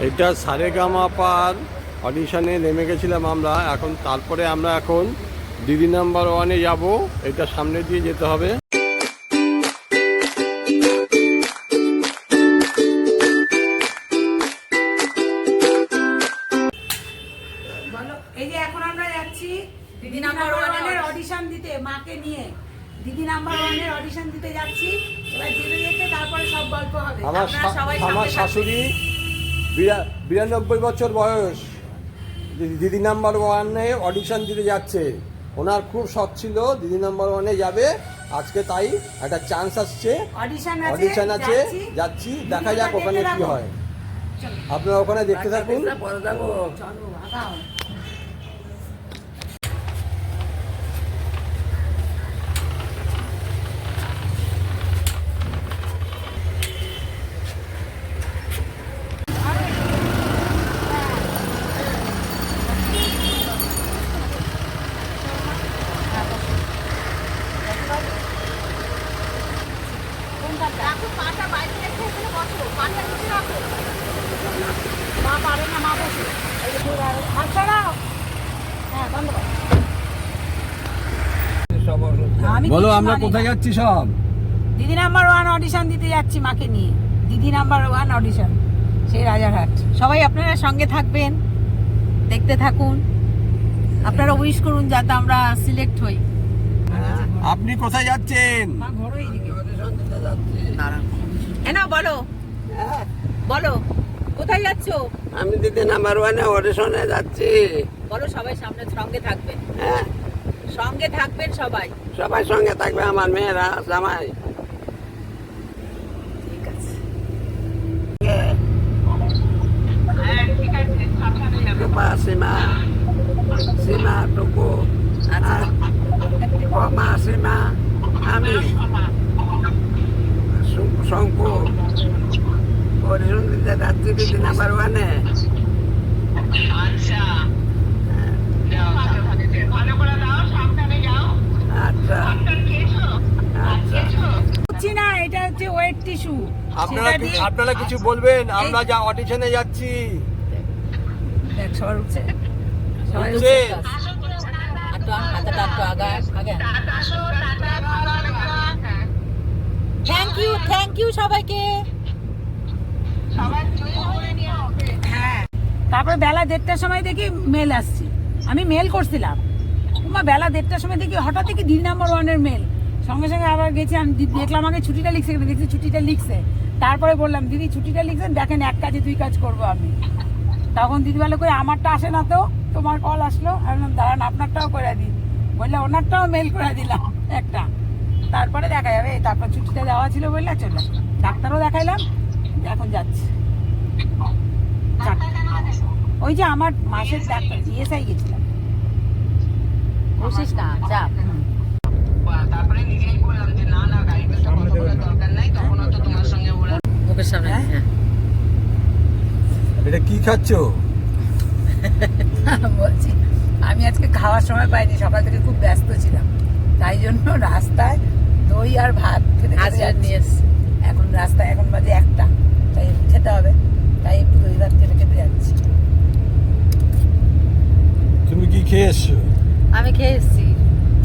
এটা সারেগামা পার অডিশনে নেমে গেছিলাম আমরা। এখন তারপরে আমরা এখন দিদি নাম্বার ওয়ানে যাব। এটা সামনে দিয়ে যেতে হবে। এই যে এখন আমরা যাচ্ছি দিদি নাম্বার নাম্বার ওয়ানের ওয়ানের অডিশন দিতে মাকে নিয়ে। দিদি নাম্বার ওয়ানের অডিশন দিতে যাচ্ছি। এবার যেতে যেতে তারপরে সব গল্প হবে। আমার আপনারা শা- সবাই আমার সামনে শাশুড়ি বিরানব্বই বছর বয়স। দিদি নাম্বার ওয়ানে অডিশন দিতে যাচ্ছে। ওনার খুব শখ ছিল দিদি নাম্বার ওয়ানে যাবে। আজকে তাই একটা চান্স আসছে। অডিশন আছে? যাচ্ছি। যাচ্ছি দেখা যাক ওখানে কি হয়। আপনারা ওখানে দেখতে থাকুন চলো আগাও রাখো পাটা বাইরে রেখে এখানে বসো পাটা নিচে রাখো মা পারে না মা বসে এই যে ঘুরে আরো- হাত ছাড়াও হ্যাঁ বন্ধ করো আমি বলো আমরা কোথায় না। যাচ্ছি সব? দিদি নাম্বার ওয়ান অডিশন দিতে যাচ্ছি মাকে নিয়ে। দিদি নাম্বার ওয়ান অডিশন সেই রাজারহাট। সবাই আপনারা সঙ্গে থাকবেন দেখতে থাকুন। আপনারা উইশ করুন যাতে আমরা সিলেক্ট হই। আপনি কোথায় যাচ্ছেন? মা এইদিকে। এনা বলো। বলো কোথায় যাচ্ছ? আমি দিদি নাম্বার ওয়ানে অডিশনে যাচ্ছি। বলো সবাই সামনে সঙ্গে থাকবেন। হ্যাঁ। সঙ্গে থাকবেন সবাই। সবাই সঙ্গে থাকবে আমার মেয়েরা জামাই। ঠিক আছে। টুপা সীমা সীমা টুকু আচ্ছা। আর মা সীমা আমি শু- শঙ্কু অডিশন দিতে যাচ্ছি দিদি নাম্বার ওয়ানে আচ্ছা আচ্ছা বুঝছি না এটা হচ্ছে ওয়েট টিস্যু আপনারা আপনারা কিছু বলবেন? আমরা যা অডিশনে যাচ্ছি। দেখ সবার উঠছে। সবাই উঠছে। থ্যাংক ইউ থ্যাংক ইউ সবাইকে। হ্যাঁ। তারপরে বেলা দেড়টার সময় দেখি মেল আসছে। আমি মেল করছিলাম। বেলা দেড়টার সময় দেখি হঠাৎ দেখি দিদি নাম্বার ওয়ানের মেল সঙ্গে সঙ্গে আবার গেছি আমি দেখলাম আগে ছুটিটা লিখছে কিনা, দেখছি ছুটিটা লিখছে? তারপরে বললাম দিদি ছুটিটা লিখছেন? দেখেন এক কাজে দুই কাজ করব আমি। তখন দিদি বলে কই আমারটা আসে না তো? তোমার কল আসলো? আমি বললাম দাঁড়ান আপনারটাও করে দিই। বললে ওনারটাও মেল করে দিলাম একটা। তারপরে দেখা যাবে তারপর ছুটিটা দেওয়া ছিল বললে চলে ডাক্তারও দেখাইলাম এখন যাচ্ছি। ওই যে আমার মাসের ডাক্তার ইএসআই গেছিলাম। বসিস না চাপ মুখের সামনে হ্যাঁ? এটা কি খাচ্ছ? বলছি আমি আজকে খাওয়ার সময় পাইনি সকাল থেকে খুব ব্যস্ত ছিলাম। তাই জন্য রাস্তায় দই আর ভাত খেতে খেতে নিয়ে এসছি। এখন রাস্তায় এখন বাজে একটা তাই খেতে হবে তাই একটু দই ভাত খেতে খেতে যাচ্ছি। তুমি কি খেয়ে এসছো? আমি খেয়ে এসেছি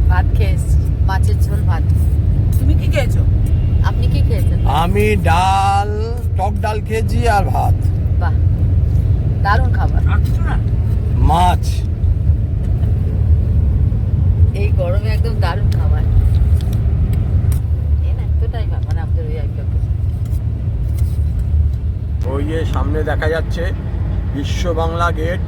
ভাত খেয়ে এসেছি মাছের ঝোল ভাত। তুমি কি খেয়েছো? আপনি কি খেয়েছেন? আমি ডাল টক ডাল খেয়েছি আর ভাত। বাহ দারুণ খাবার। আর কিছু না মাছ। এই গরমে একদম দারুণ খাবার। এই না এতটাই ব্যাপার ওই আইটেম ওই যে সামনে দেখা যাচ্ছে বিশ্ব বাংলা গেট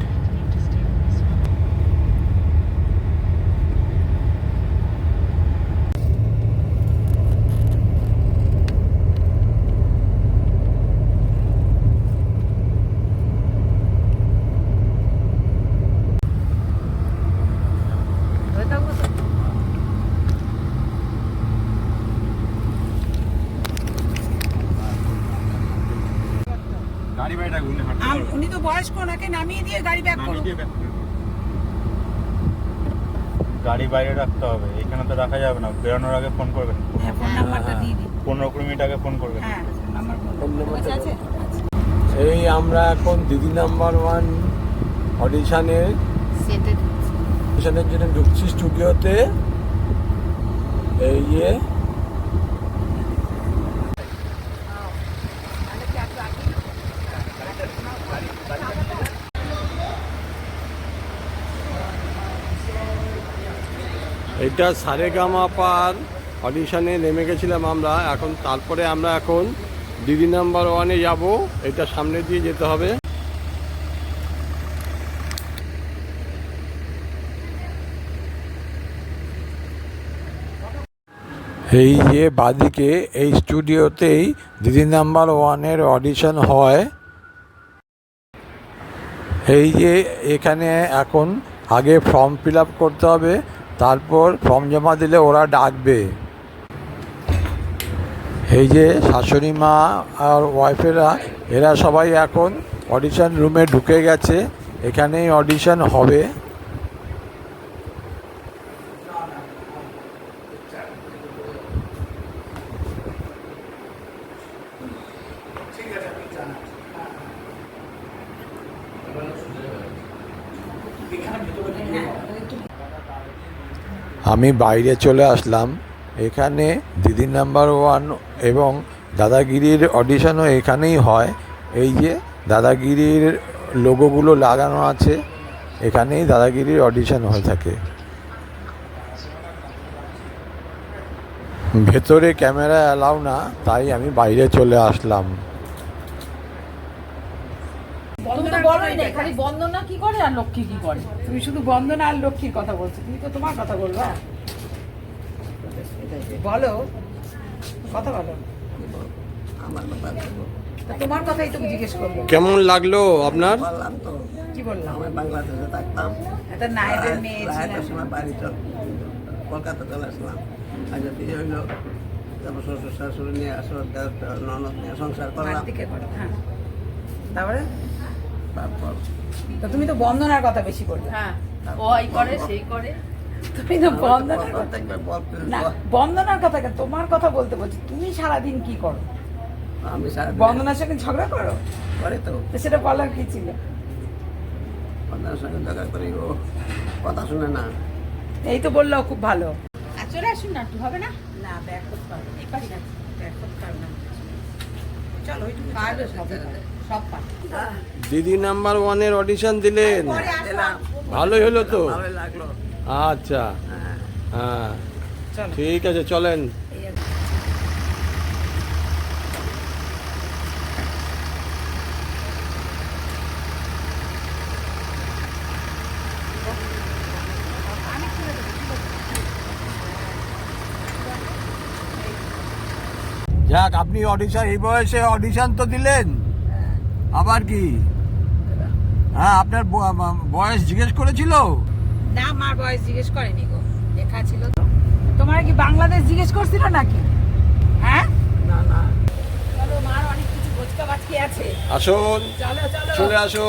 হয়ে থাকব তো গাড়ি উনি হাঁটতে আম- উনি তো বয়স্ক ওনাকে নামিয়ে দিয়ে গাড়ি ব্যাক করো। গাড়ি বাইরে রাখতে হবে এখানে তো রাখা যাবে না বেরোনোর আগে ফোন করবেন। হ্যাঁ ফোন নাম্বারটা দিয়ে দিই পনেরো কুড়ি মিনিট আগে ফোন করবেন। হ্যাঁ নাম্বার আছে এই আমরা এখন দিদি নাম্বার ওয়ান অডিশনের সেটের অডিশনের জন্য ঢুকছি স্টুডিওতে। এই যে এটা সারেগামা পার অডিশনে নেমে গেছিলাম আমরা। এখন তারপরে আমরা এখন দিদি নাম্বার ওয়ানে যাব। এটা সামনে দিয়ে যেতে হবে। এই যে বাদিকে, এই স্টুডিওতেই দিদি নাম্বার ওয়ানের অডিশন হয়। এই যে এখানে এখন আগে ফর্ম ফিল করতে হবে। তারপর ফর্ম জমা দিলে ওরা ডাকবে। এই যে শাশুড়ি মা আর ওয়াইফেরা এরা সবাই এখন অডিশন রুমে ঢুকে গেছে। এখানেই অডিশন হবে। আমি বাইরে চলে আসলাম। এখানে দিদি নাম্বার ওয়ান এবং দাদাগিরির অডিশনও এখানেই হয়। এই যে দাদাগিরির লোগোগুলো লাগানো আছে, এখানেই দাদাগিরির অডিশন হয়ে থাকে। ভেতরে ক্যামেরা অ্যালাউ না, তাই আমি বাইরে চলে আসলাম। তুমি তো বলোই না খালি বন্দনা কি করে আর লক্ষ্মী কি করে? তুমি শুধু বন্দনা আর লক্ষ্মীর কথা বলছো তুমি তো তোমার কথা বলবা। বলো কথা বলো। আমার ব্যাপার বলব। তা তোমার কথাই তো জিজ্ঞেস করব। কেমন লাগল আপনার? বললাম তো কি বললাম? আমি বাংলাদেশে থাকতাম। একটা নায়েবের মেয়ে ছিল সময় বাড়ি চল কলকাতা চলে আসলাম। আজ বিয়ে হইল। তারপর শ্বশুর শাশুড়ি নিয়ে আসো ননদ নিয়ে সংসার করলাম। হ্যাঁ। তারপর? তো তুমি তো বন্দনার কথা বেশি বললে হ্যাঁ ও এই করে সেই করে। তুমি তো বন্দনার কথা না বন্দনার কথা তোমার কথা বলতে বলছি। তুমি সারাদিন কি করো? আমি সারা বন্দনার সঙ্গে ঝগড়া করো? করে তো। সেটা বলার কি ছিল? বন্ধুর সঙ্গে দেখা করি ও কথা শুনে না। এই তো বলল খুব ভালো। আর চলে আসুন না একটু হবে না? না ব্যাগ করতে পারব এই ব্যাগ করতে পারব না। চলো ওইটুকু দিদি নাম্বার ওয়ানের অডিশন দিলেন? ভালোই হলো তো? আচ্ছা। হ্যাঁ। ঠিক আছে চলেন। যাক আপনি অডিশন এই বয়সে অডিশন তো দিলেন। আবার কি? হ্যাঁ আপনার বয়স জিজ্ঞেস করেছিল? না মার বয়স জিজ্ঞেস করেনি গো। লেখা ছিল তো। তোমার কি বাংলাদেশ জিজ্ঞেস করছিল নাকি? হ্যাঁ? না না। চলো মার অনেক কিছু বোঝকা বাচকি আছে। আসুন। চলো চলো। চলে আসো।